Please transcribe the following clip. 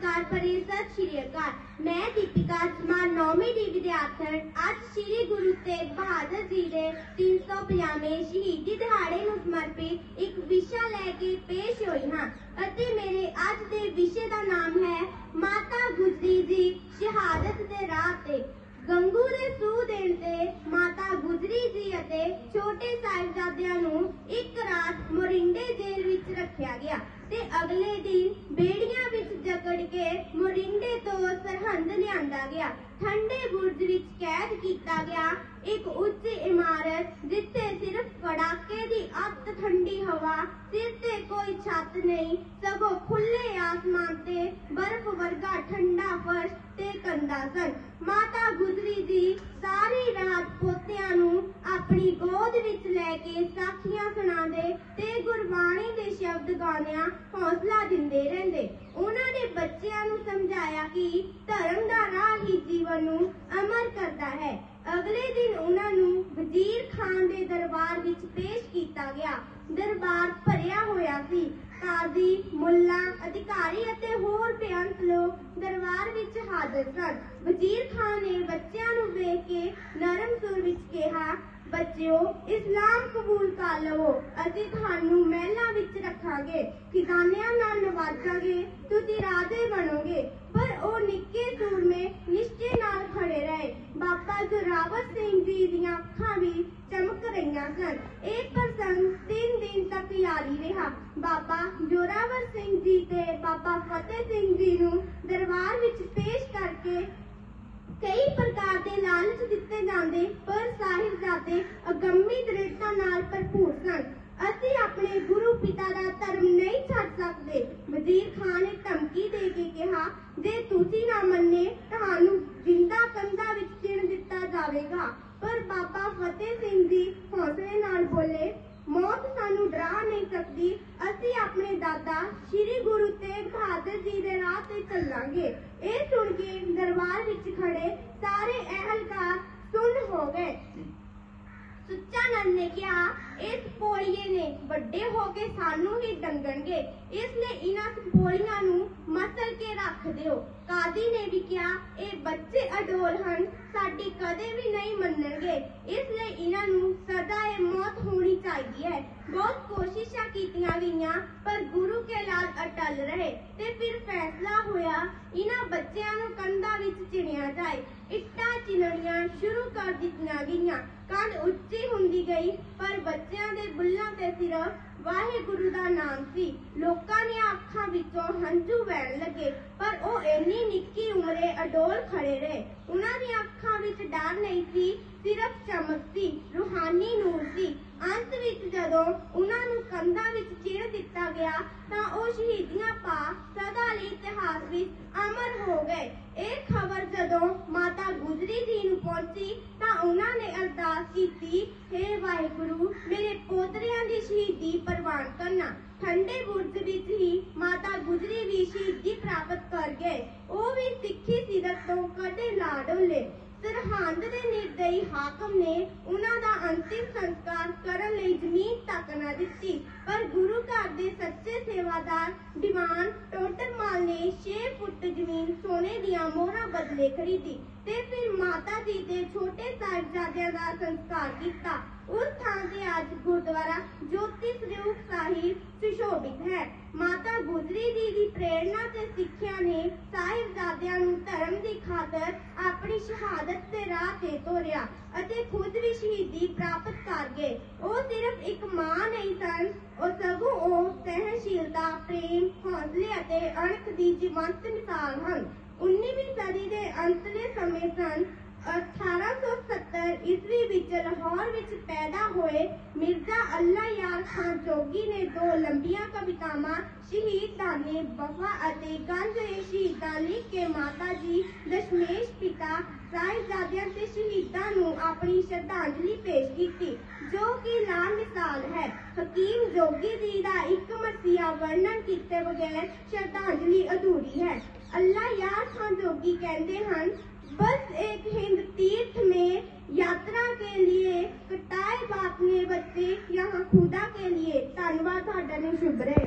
ਪਿਆਰ ਭਰੀ ਸਤਿ ਸ਼੍ਰੀ ਅਕਾਲ। ਮੈਂ ਦੀਪਿਕਾ ਸਮਾਨ 9ਵੀਂ ਦੀ ਵਿਦਿਆਰਥਣ ਅੱਜ ਸ੍ਰੀ ਗੁਰੂ ਤੇਗ ਬਹਾਦਰ ਜੀ ਦੇ 350ਵੇਂ ਸ਼ਹੀਦੀ ਦਿਹਾੜੇ ਨੂੰ ਸਮਰਪਿਤ ਇੱਕ ਵਿਸ਼ਾ ਲੈ ਕੇ ਪੇਸ਼ ਹੋਈ ਹਾਂ ਅਤੇ ਮੇਰੇ ਅੱਜ ਦੇ ਵਿਸ਼ੇ ਦਾ ਨਾਮ ਹੈ ਮਾਤਾ ਗੁਜਰੀ ਜੀ ਸ਼ਹਾਦਤ ਦੇ ਰਾਹ ਤੇ। ਗੰਗੂ ਦੇ ਸੂਹ ਦੇਣ ਤੇ ਮਾਤਾ ਗੁਜਰੀ ਜੀ ਅਤੇ ਛੋਟੇ ਸਾਹਿਬਜ਼ਾਦਿਆਂ ਨੂੰ ਇੱਕ ਰਾਤ ਮੋਰਿੰਡੇ ਜੇਲ੍ਹ ਵਿੱਚ ਰੱਖਿਆ ਗਿਆ ਤੇ ਅਗਲੇ ਦਿਨ ਬੇੜੀਆਂ ਕੇ ਮੋਰਿੰਡੇ ਤੋਂ ਸਰਹੰਦ ਲਿਆਂਦਾ ਗਿਆ। ਠੰਡੇ ਬੁਰਜ ਵਿੱਚ ਕੈਦ ਕੀਤਾ ਗਿਆ। ਇੱਕ ਉੱਚ ਇਮਾਰਤ ਜਿੱਥੇ ਸਿਰਫ ਕੜਾਕੇ ਦੀ ਅੱਤ ਠੰਡੀ ਹਵਾ, ਸਿਰ ਤੇ ਕੋਈ ਛੱਤ ਨਹੀਂ, ਸਗੋਂ ਖੁੱਲੇ ਆਸਮਾਨ ਤੇ ਬਰਫ਼ ਵਰਗਾ ਠੰਡਾ ਫਰਸ਼ ਤੇ ਕੰਧਾਂ ਸਨ। ਮਾਤਾ ਗੁਜਰੀ ਜੀ ਸਾਰੀ ਰਾਤ ਪੋਤਿਆਂ ਨੂੰ ਆਪਣੀ ਗੋਦ ਵਿੱਚ ਲੈ ਕੇ ਸਾਖੀਆਂ ਸੁਣਾਉਂਦੇ ਤੇ ਗੁਰਬਾਣੀ ਸ਼ਬਦ ਗਾਉਂਦਿਆਂ ਹੌਸਲਾ ਦਿੰਦੇ ਰਹਿੰਦੇ। ਉਹਨਾਂ ਨੇ ਬੱਚਿਆਂ ਨੂੰ ਸਮਝਾਇਆ ਕਿ ਧਰਮ ਦਾ ਰਾਹ ਹੀ ਜੀਵਨ ਨੂੰ ਅਮਰ ਕਰਦਾ ਹੈ ਅਗਲੇ ਦਿਨ ਉਹਨਾਂ ਨੂੰ ਵਜ਼ੀਰ ਖਾਨ ਦੇ ਦਰਬਾਰ ਵਿੱਚ ਪੇਸ਼ ਕੀਤਾ ਗਿਆ। ਦਰਬਾਰ ਭਰਿਆ ਹੋਇਆ ਸੀ। ਕਾਜ਼ੀ ਮੁੱਲਾ, ਅਧਿਕਾਰੀ ਅਤੇ ਹੋਰ ਬੇਅੰਤ ਲੋਕ ਦਰਬਾਰ ਵਿੱਚ ਹਾਜ਼ਰ ਸਨ। ਵਜ਼ੀਰ ਖਾਨ ਨੇ ਬੱਚਿਆਂ ਨੂੰ ਵੇਖ ਕੇ ਨਰਮ ਸੁਰ ਵਿੱਚ ਕਿਹਾ, ਬੱਚਿਓ, ਇਸਲਾਮ ਕਬੂਲ ਕਰ ਲਵੋ। ਅਸੀਂ ਤੁਹਾਨੂੰ ਮਹਿਲਾਂ ਵਿੱਚ ਰੱਖਾਂਗੇ, ਖਜ਼ਾਨਿਆਂ ਨਾਲ ਨਵਾਜਾਂਗੇ, ਤੁਸੀਂ ਰਾਜੇ ਬਣੋਗੇ। ਪਰ ਉਹ ਨਿੱਕੇ ਸੂਰ ਨਿਸ਼ਚੇ ਨਾਲ ਖੜੇ ਰਹੇ ਬਾਬਾ ਜ਼ੋਰਾਵਰ ਸਿੰਘ ਜੀ ਦੀਆਂ ਅੱਖਾਂ ਵੀ ਚਮਕ ਰਹੀਆਂ ਸਨ ਇਹ ਪ੍ਰਸੰਗ ਤਿੰਨ ਦਿਨ ਤੱਕ ਜਾਰੀ ਰਿਹਾ ਬਾਬਾ ਜ਼ੋਰਾਵਰ ਸਿੰਘ ਜੀ ਤੇ ਬਾਬਾ ਫਤਿਹ ਸਿੰਘ ਜੀ ਨੂੰ ਦਰਬਾਰ ਵਿੱਚ ਪੇਸ਼ ਕਰਕੇ ਕਈ ਪ੍ਰਕਾਰ ਦੇ ਲਾਲਚ ਦਿੱਤੇ ਜਾਂਦੇ, ਪਰ ਸਾਹਿਬਜ਼ਾਦੇ ਅਗੰਮੀ ਦ੍ਰਿੜਤਾ ਨਾਲ ਭਰਪੂਰ ਸਨ। ਅਸੀਂ ਆਪਣੇ ਗੁਰੂ ਪਿਤਾ ਦਾ ਧਰਮ ਨਹੀਂ ਛੱਡ ਸਕਦੇ। ਵਜ਼ੀਰ ਖਾਨ ਨੇ ਧਮਕੀ ਦੇ ਕੇ ਕਿਹਾ, ਜੇ ਤੁਸੀਂ ਨਾ ਮੰਨੇ, ਤੁਹਾਨੂੰ ਜਿੰਦਾ ਕੰਧਾਂ ਵਿੱਚ ਚਿਣ ਦਿੱਤਾ ਜਾਵੇਗਾ। ਪਰ ਬਾਬਾ ਫਤਿਹ ਸਿੰਘ ਜੀ ਹੌਸਲੇ ਨਾਲ ਬੋਲੇ, ਮੌਤ ਸਾਨੂੰ ਡਰਾ ਨਹੀਂ ਸਕਦੀ ਅਸੀਂ ਆਪਣੇ ਦਾਦਾ ਸ੍ਰੀ ਗੁਰੂ ਤੇਗ ਬਹਾਦਰ ਜੀ ਦੇ ਰਾਹ ਤੇ ਚੱਲਾਂਗੇ। ਇਹ ਸੁਣ ਕੇ ਦਰਬਾਰ ਵਿੱਚ ਖੜੇ ਸਾਰੇ ਅਹਿਲਕਾਰ ਸੁਣ ਹੋ ਗਏ। ਸੁੱਚਾ ਨੇ ਕਿਹਾ, ਇਸ ਪੋਲੀਏ ਨੇ ਵੱਡੇ ਹੋ ਕੇ ਸਾਨੂੰ ਹੀ ਡੰਗਣਗੇ। ਇਸ ਲਈ ਇਹਨਾਂ ਪੋਲੀਆਂ ਨੂੰ ਮਸਲ ਕੇ ਰੱਖ ਦਿਓ। ਕਾਦੀ ਨੇ ਵੀ ਕਿਹਾ, ਇਹ ਬੱਚੇ ਅਡੋਲ ਹਨ, ਸਾਡੀ ਕਦੇ ਵੀ ਨਹੀਂ ਮੰਨਣਗੇ। ਇਸ ਲਈ ਇਹਨਾਂ ਨੂੰ ਸਦਾ ਇਹ ਮੌਤ ਹੋਣੀ ਚਾਹੀਦੀ ਹੈ ਬਹੁਤ ਕੋਸ਼ਿਸ਼ਾਂ ਕੀਤੀਆਂ ਗਈਆਂ ਪਰ ਗੁਰੂ ਕੇ ਲਾਲ ਅਟਲ ਰਹੇ ਤੇ ਫਿਰ ਫੈਸਲਾ ਹੋਇਆ, ਇਹਨਾਂ ਬੱਚਿਆਂ ਨੂੰ ਕੰਧਾਂ ਵਿੱਚ ਚਿਣਿਆ ਜਾਏ। ਇੱਟਾਂ ਚਿਣਨੀਆਂ ਸ਼ੁਰੂ ਕਰ ਦਿੱਤੀਆਂ ਗਈਆਂ। ਕੰਧ ਉੱਚੀ ਹੁੰਦੀ ਗਈ, ਪਰ ਬੱਚਿਆਂ ਦੇ ਬੁੱਲਾਂ ਤੇ ਸਿਰਫ ਵਾਹਿਗੁਰੂ ਦਾ ਨਾਮ ਸੀ। ਲੋਕਾਂ ਦੀਆਂ ਅੱਖਾਂ ਵਿੱਚੋਂ ਹੰਝੂ ਵਹਿਣ ਲੱਗੇ, ਪਰ ਉਹ ਇੰਨੀ ਨਿੱਕੀ ਉਮਰੇ ਅਡੋਲ ਖੜੇ ਰਹੇ। ਉਹਨਾਂ ਦੀਆਂ ਅੱਖਾਂ ਵਿੱਚ ਡਰ ਨਹੀਂ ਸੀ, ਸਿਰਫ ਚਮਕ ਸੀ, ਰੂਹਾਨੀ ਨੂਰ ਸੀ। ਅੰਤ ਵਿੱਚ ਜਦੋਂ ਉਹਨਾਂ ਨੂੰ ਕੰਧਾਂ ਵਿੱਚ ਚਿਣ ਦਿੱਤਾ ਗਿਆ ਤਾਂ ਉਹ ਸ਼ਹੀਦੀਆਂ ਪਾ ਸਦਾ ਲਈ ਇਤਿਹਾਸ ਵਿੱਚ ਅਮਰ ਹੋ ਗਏ। ਇਹ ਖਬਰ ਜਦੋਂ ਮਾਤਾ ਗੁਜਰੀ ਜੀ ਨੂੰ ਪਹੁੰਚੀ ਤਾਂ ਉਹਨਾਂ ਨੇ ਅਰਦਾਸ ਕੀਤੀ हे ਵਾਹਿਗੁਰੂ, ਮੇਰੇ ਪੋਤਰਿਆਂ ਦੀ ਸ਼ਹੀਦੀ ਪ੍ਰਵਾਨ ਕਰਨਾ। ਠੰਡੇ ਬੁਰਜ ਵਿੱਚ ਹੀ ਮਾਤਾ ਗੁਜਰੀ ਵੀ ਸ਼ਹੀਦੀ ਪ੍ਰਾਪਤ ਕਰ ਗਏ। ਉਹ ਵੀ ਸਿੱਖੀ ਸਿਰਤ ਤੋਂ ਕਦੇ ਨਾ ਡੋਲੇ ਸਰਹੰਦ ਦੇ ਨਿਰਦਈ ਹਾਕਮ ਨੇ ਉਹਨਾਂ ਦਾ ਅੰਤਿਮ ਸੰਸਕਾਰ ਕਰਨ ਲਈ ਜ਼ਮੀਨ ਤੱਕ ਨਾ ਦਿੱਤੀ, ਪਰ ਗੁਰੂ ਘਰ ਦੇ ਸੱਚੇ ਸੇਵਾਦਾਰ, ਦੀਵਾਨ ਫੁੱਟ ਜ਼ਮੀਨ ਸੋਨੇ ਦੀਆਂ ਮੋਹਰਾਂ ਬਦਲੇ ਖਰੀਦੀ ਤੇ ਫਿਰ ਮਾਤਾ ਜੀ ਦੇ ਛੋਟੇ ਸਾਹਿਬਜ਼ਾਦਿਆਂ ਦਾ ਸੰਸਕਾਰ ਕੀਤਾ। ਉਸ ਥਾਂ ਤੇ ਅੱਜ ਗੁਰਦੁਆਰਾ ਜੋਤੀ ਸਰੂਪ ਸਾਹਿਬ ਸੁਸ਼ੋਭਿਤ ਹੈ। ਮਾਤਾ ਗੁਜਰੀ ਜੀ ਦੀ ਪ੍ਰੇਰਣਾ ਤੇ ਸਿੱਖਿਆ ਨੇ ਸਾਹਿਬਜ਼ਾਦਿਆਂ ਨੂੰ ਧਰਮ ਦੀ ਖਾਤਰ ਆਪਣੀ ਸ਼ਹਾਦਤ ਦੇ ਰਾਹ ਤੇ ਤੋਰਿਆ ਅਤੇ ਖੁਦ ਵੀ ਸ਼ਹੀਦੀ ਪ੍ਰਾਪਤ ਕਰ ਗਏ। ਉਹ ਸਿਰਫ ਇੱਕ ਮਾਂ ਨਹੀਂ ਸਨ, ਉਹ ਸਹਿਨਸ਼ੀਲਤਾ ਪ੍ਰੇਮ ਹੌਸਲੇ ਅਤੇ ਅਣਖ ਦੀ ਜੀਵੰਤ ਮਿਸਾਲ ਹਨ। 19ਵੀਂ ਸਦੀ ਦੇ ਅੰਤਲੇ ਸਮੇਂ ਸਨ 1870 ਇਟਲੀ ਵਿੱਚ ਲਾਹੌਰ ਵਿੱਚ ਪੈਦਾ ਹੋਏ ਮਿਰਜ਼ਾ ਅੱਲਾ ਯਾਰ ਖਾਨ ਚੋਗੀ ਨੇ ਦੋ ਲੰਬੀਆਂ ਕਵਿਤਾਵਾਂ ਸ਼ਹੀਦਾਨੇ ਬਫਾ ਅਤੇ ਗੰਜ ਸ਼ਹੀਦਾਂ ਲਿਖ ਕੇ ਮਾਤਾ ਜੀ, ਦਸ਼ਮੇਸ਼ ਪਿਤਾ, ਸਾਹਿਬਜ਼ਾਦਿਆਂ ਤੇ ਸ਼ਹੀਦਾਂ ਨੂੰ ਆਪਣੀ ਸ਼ਰਧਾਂਜਲੀ ਪੇਸ਼ ਕੀਤੀ, ਜੋ ਕਿ ਲਾਮਿਸਾਲ ਹੈ। ਹਕੀਮ ਜੋਗੀ ਜੀ ਦਾ ਇੱਕ ਮਸੀਹਾ ਵਰਣਨ ਕੀਤੇ ਬਗੈਰ ਸ਼ਰਧਾਂਜਲੀ ਅਧੂਰੀ ਹੈ। ਅੱਲਾ ਯਾਰ ਖਾਨ ਜੋਗੀ ਕਹਿੰਦੇ ਹਨ बस एक हिंद तीर्थ में यात्रा के लिए कटाए बाप ने बच्चे यहाँ खुदा के लिए धन्यवाद ਤੁਹਾਡਾ ਨੇ ਸ਼ੁਭ ਰਹੇ